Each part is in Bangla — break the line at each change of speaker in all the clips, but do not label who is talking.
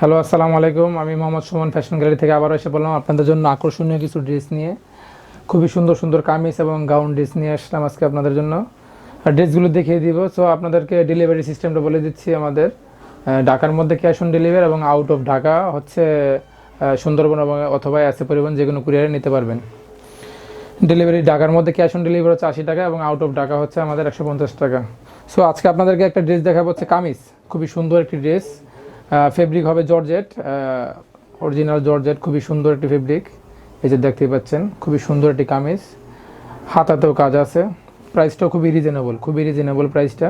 হ্যালো আসসালামু আলাইকুম। আমি মোহাম্মদ সুমন ফ্যাশন গ্যালারি থেকে আবার এসে বললাম, আপনাদের জন্য আকর্ষণীয় কিছু ড্রেস নিয়ে, খুবই সুন্দর সুন্দর কামিজ এবং গাউন ড্রেস নিয়ে আসলাম আজকে আপনাদের জন্য। আর ড্রেসগুলো দেখিয়ে দিব। সো আপনাদেরকে ডেলিভারি সিস্টেমটা বলে দিচ্ছি আমাদের। ঢাকার মধ্যে ক্যাশ অন ডেলিভারি এবং আউট অফ ঢাকা হচ্ছে সুন্দরবন এবং অথবা এসে পরিবহন যে কোনো কুরিয়ারে নিতে পারবেন। ডেলিভারি ঢাকার মধ্যে ক্যাশ অন ডেলিভারি হচ্ছে আশি টাকা এবং আউট অফ ঢাকা হচ্ছে আমাদের একশো পঞ্চাশ টাকা। সো আজকে আপনাদেরকে একটা ড্রেস দেখাবো হচ্ছে কামিজ। খুবই সুন্দর একটি ড্রেস ফেব্রিক হবে জর্জেট অরিজিনাল জর্জেট, খুবই সুন্দর একটি ফেব্রিক এই যে দেখতেই পাচ্ছেন, খুবই সুন্দর একটি কামিজ। হাতাতেও কাজ আছে। প্রাইসটাও খুবই রিজনেবল খুবই রিজনেবল প্রাইসটা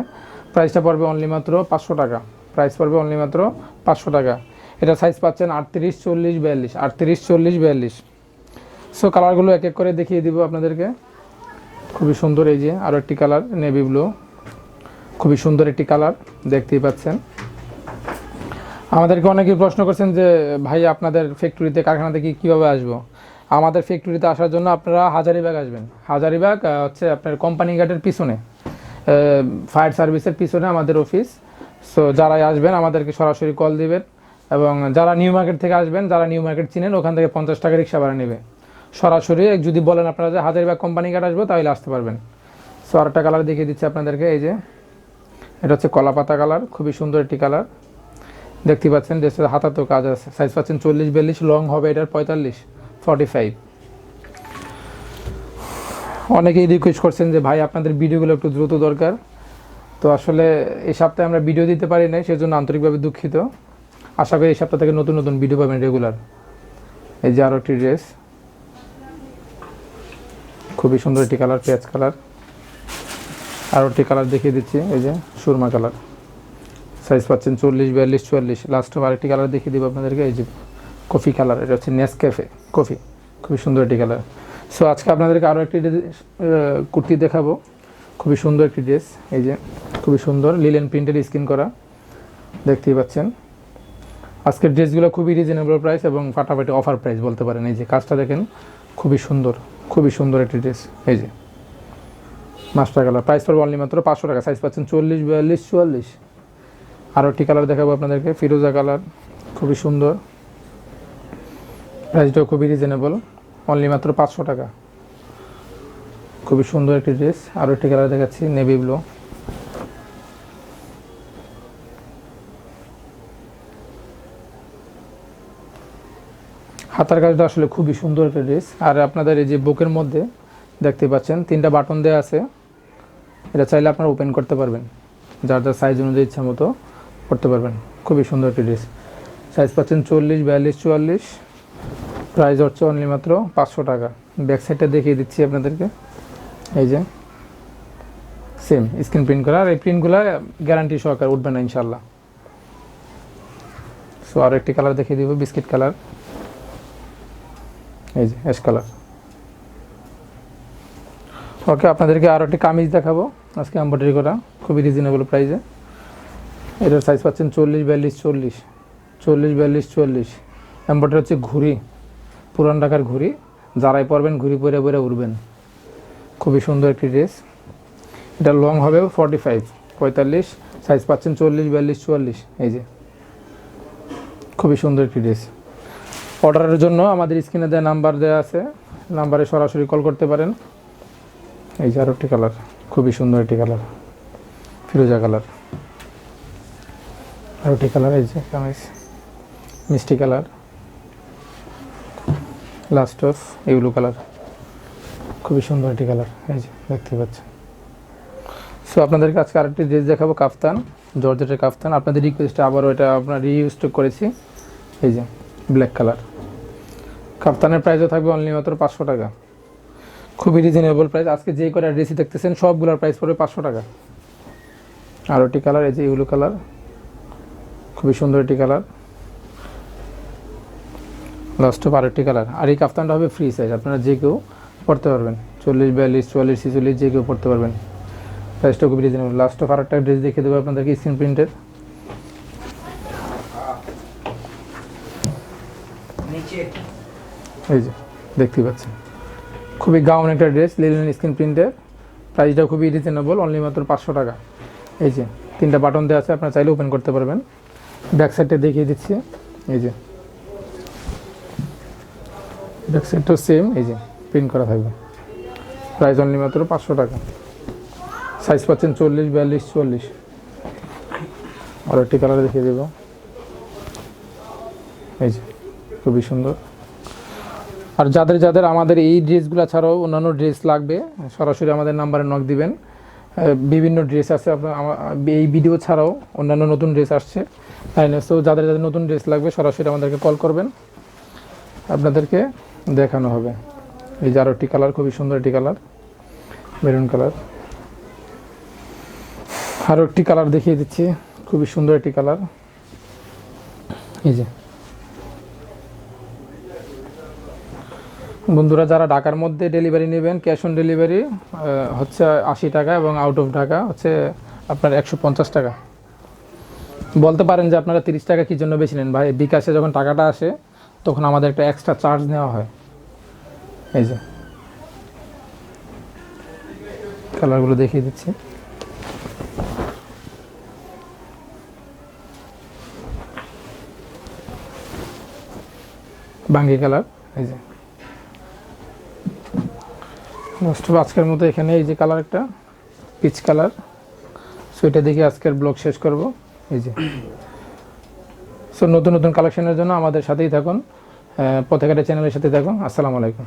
প্রাইসটা পড়বে অনলি মাত্র পাঁচশো টাকা। প্রাইস পড়বে অনলি মাত্র পাঁচশো টাকা। এটা সাইজ পাচ্ছেন আটত্রিশ, চল্লিশ, বিয়াল্লিশ। আটত্রিশ, চল্লিশ, বিয়াল্লিশ। সো কালারগুলো এক এক করে দেখিয়ে দিব আপনাদেরকে। খুবই সুন্দর এই যে আরও একটি কালার নেভি ব্লু খুবই সুন্দর একটি কালার দেখতেই পাচ্ছেন। আমাদেরকে অনেকেই প্রশ্ন করছেন যে, ভাই, আপনাদের ফ্যাক্টরিতে কারখানাতে কি, কীভাবে আসব? আমাদের ফ্যাক্টরিতে আসার জন্য আপনারা হাজারিবাগ আসবেন। হাজারিবাগ হচ্ছে আপনার কোম্পানি ঘাটের পিছনে। ফায়ার সার্ভিসের পিছনে আমাদের অফিস সো যারাই আসবেন, আমাদেরকে সরাসরি কল দিবেন এবং যারা নিউ মার্কেট থেকে আসবেন, যারা নিউ মার্কেট চিনেন, ওখান থেকে পঞ্চাশ টাকা রিক্সা ভাড়া নেবে। সরাসরি যদি বলেন আপনারা যে হাজারিবাগ কোম্পানি ঘাট আসব, তাহলে আসতে পারবেন। সো আরেকটা কালার দেখিয়ে দিচ্ছি আপনাদেরকে, এই যে। এটা হচ্ছে কলা পাতা কালার খুবই সুন্দর একটি কালার দেখতে পাচ্ছেন ড্রেসের হাতাতেও কাজ আছে। সাইজ পাচ্ছেন চল্লিশ, বিয়াল্লিশ লং হবে এটার পঁয়তাল্লিশ ফর্টি ফাইভ অনেকেই রিকোয়েস্ট করছেন যে, ভাই, আপনাদের ভিডিওগুলো একটু দ্রুত দরকার। তো আসলে এই সপ্তাহে আমরা ভিডিও দিতে পারি নাই, সেজন্য আন্তরিকভাবে দুঃখিত। আশা করি এই সপ্তাহ থেকে নতুন নতুন ভিডিও পাবেন রেগুলার এই যে আরও একটি ড্রেস খুবই সুন্দর একটি কালার পেঁয়াজ কালার আরও একটি কালার দেখিয়ে দিচ্ছি, এই যে সুরমা কালার সাইজ পাচ্ছেন চল্লিশ, বিয়াল্লিশ, চুয়াল্লিশ। লাস্ট আরেকটি কালার দেখিয়ে দিব আপনাদেরকে, এই যে কফি কালার এটা হচ্ছে নেস ক্যাফে কফি। খুবই সুন্দর একটি কালার সো আজকে আপনাদেরকে আরও একটি কুর্তি দেখাবো। খুবই সুন্দর একটি ড্রেস এই যে খুবই সুন্দর লিলেন প্রিন্টের স্কিন করা। দেখতেই পাচ্ছেন। আজকের ড্রেসগুলো খুবই রিজনেবল প্রাইস এবং ফাটাফাটি অফার প্রাইস বলতে পারেন। এই যে কাজটা দেখেন, খুবই সুন্দর খুবই সুন্দর একটি ড্রেস এই যে। মাস্টার কালার প্রাইস পড়বে অনলি মাত্র পাঁচশো টাকা সাইজ পাচ্ছেন চল্লিশ, বিয়াল্লিশ, চুয়াল্লিশ। আরও একটি কালার দেখাবো আপনাদেরকে, ফিরোজা কালার খুবই সুন্দর। প্রাইসটাও খুবই রিজনেবল অনলি মাত্র পাঁচশো টাকা। খুবই সুন্দর একটি ড্রেস আরও একটি কালার দেখাচ্ছি নেভি ব্লু হাতার কাজটা আসলে খুবই সুন্দর একটা ড্রেস আর আপনাদের এই যে বুকের মধ্যে দেখতে পাচ্ছেন, তিনটা বাটন দেওয়া আছে। এটা চাইলে আপনারা ওপেন করতে পারবেন, যার যার সাইজ অনুযায়ী ইচ্ছা মতো। করতে পারবেন। খুবই সুন্দর একটি ড্রেস সাইজ পাচ্ছেন চল্লিশ, বিয়াল্লিশ, চুয়াল্লিশ। প্রাইস হচ্ছে অনলি মাত্র পাঁচশো টাকা। ব্যাক সাইডটা দেখিয়ে দিচ্ছি আপনাদেরকে। এই যে সেম স্ক্রিন প্রিন্ট করা। আর এই প্রিন্টগুলো গ্যারান্টি সহকারে উঠবে না ইনশাল্লাহ সো আরও একটি কালার দেখিয়ে দিব বিস্কিট কালার এই যে অ্যাশ কালার ওকে আপনাদেরকে আরও একটি কামিজ দেখাবো। আজকে এম্ব্রয়ডারি করা, খুবই রিজনেবল প্রাইসে এটার সাইজ পাচ্ছেন চল্লিশ, বিয়াল্লিশ, চল্লিশ। চল্লিশ, বিয়াল্লিশ, চল্লিশ। এম্ব্রয়ডারি হচ্ছে ঘুড়ি। পুরান ঢাকার ঘুড়ি। যারাই পরবেন, ঘুড়ি পরে পরে উঠবেন খুবই সুন্দর একটি ড্রেস এটা লং হবে ফর্টি ফাইভ পঁয়তাল্লিশ। সাইজ পাচ্ছেন চল্লিশ, বিয়াল্লিশ, চুয়াল্লিশ। এই যে। খুবই সুন্দর একটি ড্রেস অর্ডারের জন্য আমাদের স্ক্রিনে দেওয়া নাম্বার দেওয়া আছে। নাম্বারে সরাসরি কল করতে পারেন। এই যে আরও একটি কালার খুবই সুন্দর একটি কালার ফিরোজা কালার আরও একটি কালার এই যে। কামিজ মিষ্টি colour. Last of yellow colour. খুবই সুন্দর একটি কালার এই যে দেখতে পাচ্ছেন। সো আপনাদেরকে আজকে আরেকটি ড্রেস দেখাবো কাফতান জর্জেটের কাফতান। আপনাদের রিকোয়েস্টে আবারও এটা আপনার রিইউজ করেছি। এই যে ব্ল্যাক কালার। কাপ্তানের প্রাইসও থাকবে অনলি মাত্র পাঁচশো টাকা। খুবই রিজনেবল প্রাইস আজকে যে কটা ড্রেসই দেখতেছেন সবগুলোর প্রাইস পড়বে পাঁচশো টাকা। আর একটি কালার এই যে ইউলো কালার। খুবই সুন্দর একটি কালার লাস্ট অফ আরেকটি কালার আর এই কাফতানটা হবে ফ্রি সাইজ আপনারা যে কেউ পড়তে পারবেন। চল্লিশ বিয়াল্লিশ চুয়াল্লিশ ছিচল্লিশ যে কেউ পড়তে পারবেন। প্রাইসটা খুবই রিজনেবল লাস্ট অফ আরেকটা ড্রেস দেখিয়ে দেবো আপনাদেরকে স্ক্রিন প্রিন্টের এই যে দেখতেই পাচ্ছেন। খুবই গাউন একটা ড্রেস লিলেন স্ক্রিন প্রিন্টের প্রাইসটা খুবই রিজনেবল অনলি মাত্র পাঁচশো টাকা। এই যে তিনটা বাটন দেওয়া আছে আপনারা চাইলে ওপেন করতে পারবেন। ব্যাক সাইডটা দেখিয়ে দিচ্ছি। এই যে। ব্যাক সাইডটাও সেম এই যে প্রিন্ট করা থাকবে। প্রাইস অনলি মাত্র পাঁচশো টাকা। সাইজ পাচ্ছেন চল্লিশ, বিয়াল্লিশ চল্লিশ আর একটি কালার দেখিয়ে দেব। এই যে, খুবই সুন্দর। আর যাদের যাদের আমাদের এই ড্রেসগুলো ছাড়াও অন্যান্য ড্রেস লাগবে, সরাসরি আমাদের নাম্বারে নক দিবেন। বিভিন্ন ড্রেস আছে, আপনার এই ভিডিও ছাড়াও অন্যান্য নতুন ড্রেস আসছে। তাই না? সো যাদের যাদের নতুন ড্রেস লাগবে, সরাসরি আমাদেরকে কল করবেন। আপনাদেরকে দেখানো হবে। এই যে আরও একটি কালার খুবই সুন্দর একটি কালার মেরুন কালার আরও একটি কালার দেখিয়ে দিচ্ছি, খুবই সুন্দর একটি কালার এই যে। বন্ধুরা, যারা ঢাকার মধ্যে ডেলিভারি নেবেন ক্যাশ অন ডেলিভারি হচ্ছে আশি টাকা এবং আউট অফ ঢাকা হচ্ছে আপনার একশো পঞ্চাশ টাকা। বলতে পারেন যে আপনারা তিরিশ টাকা কী জন্য বেশি নেন? ভাই, বিকাশে যখন টাকাটা আসে, তখন আমাদের একটা এক্সট্রা চার্জ নেওয়া হয়। এই যে। কালারগুলো দেখিয়ে দিচ্ছি। বাঙ্গি কালার এই যে। অফ আজকের মতো এখানে এই যে কালার একটা পিচ কালার সো এটা দেখে আজকের ব্লগ শেষ করব। এই যে। সো নতুন নতুন কালেকশনের জন্য আমাদের সাথেই থাকুন। পথেঘাটে চ্যানেলের সাথে থাকুন। আসসালামু আলাইকুম।